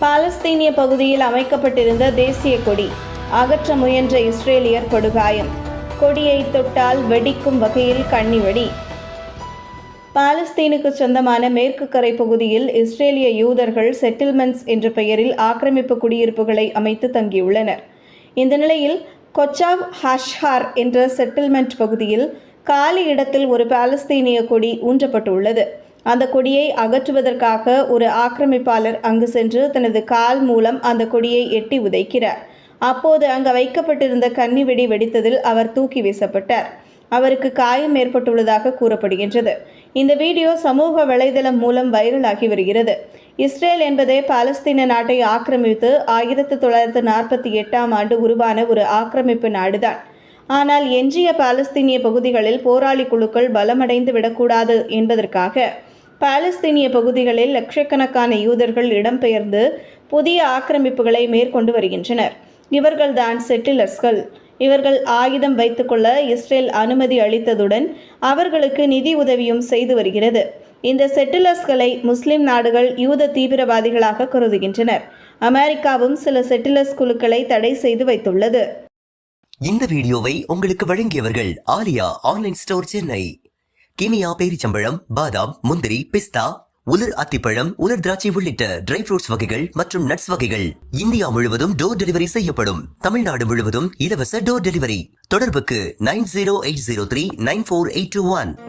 பாலஸ்தீனிய பகுதியில் அமைக்கப்பட்டிருந்த தேசிய கொடி அகற்ற முயன்ற இஸ்ரேலியர் படுகாயம். கொடியை தொட்டால் வெடிக்கும் வகையில் கண்ணி வெடி. பாலஸ்தீனுக்கு சொந்தமான மேற்கு கரை பகுதியில் இஸ்ரேலிய யூதர்கள் செட்டில்மெண்ட்ஸ் என்ற பெயரில் ஆக்கிரமிப்பு குடியிருப்புகளை அமைத்து தங்கியுள்ளனர். இந்த நிலையில் கொச்சாவ் ஹஷ்ஹார் என்ற செட்டில்மெண்ட் பகுதியில் காலி இடத்தில் ஒரு பாலஸ்தீனிய கொடி ஊன்றப்பட்டுள்ளது. அந்த கொடியை அகற்றுவதற்காக ஒரு ஆக்கிரமிப்பாளர் அங்கு சென்று தனது கால் மூலம் அந்த கொடியை எட்டி உதைக்கிறார். அப்போது அங்கு வைக்கப்பட்டிருந்த கன்னி வெடி வெடித்ததில் அவர் தூக்கி வீசப்பட்டார். அவருக்கு காயம் ஏற்பட்டுள்ளதாக கூறப்படுகின்றது. இந்த வீடியோ சமூக வலைதளம் மூலம் வைரலாகி வருகிறது. இஸ்ரேல் என்பதே பாலஸ்தீன நாட்டை ஆக்கிரமித்து ஆயிரத்து தொள்ளாயிரத்து நாற்பத்தி எட்டாம் ஆண்டு உருவான ஒரு ஆக்கிரமிப்பு நாடுதான். ஆனால் எஞ்சிய பாலஸ்தீனிய பகுதிகளில் போராளி குழுக்கள் பலமடைந்து விடக்கூடாது என்பதற்காக பாலஸ்தீனிய பகுதிகளில் லட்சக்கணக்கான யூதர்கள் இடம்பெயர்ந்து புதிய ஆக்கிரமிப்புகளை மேற்கொண்டு வருகின்றனர். இவர்கள்தான் செட்டிலர்ஸ்கள் இவர்கள் ஆயுதம் வைத்துக்கொள்ள இஸ்ரேல் அனுமதி அளித்ததுடன் அவர்களுக்கு நிதி உதவியும் செய்து வருகிறது. இந்த செட்டிலர்ஸ்களை முஸ்லிம் நாடுகள் யூத தீவிரவாதிகளாக கருதுகின்றனர். அமெரிக்காவும் சில செட்டிலர்ஸ் குழுக்களை தடை செய்து வைத்துள்ளது. இந்த வீடியோவை உங்களுக்கு வழங்கியவர்கள் Aaliya online store Chennai Guinea பேரிச்சம்பழம் பாதாம் முந்திரி பிஸ்தா உலர் அத்திப்பழம் உலர் திராட்சை உள்ளிட்ட ட்ரை ஃப்ரூட்ஸ் வகைகள் மற்றும் நட்ஸ் வகைகள். இந்தியா முழுவதும் டோர் டெலிவரி செய்யப்படும். தமிழ்நாடு முழுவதும் இலவச டோர் டெலிவரி தொடர்புக்கு nine zero eight zero three nine four eight two one.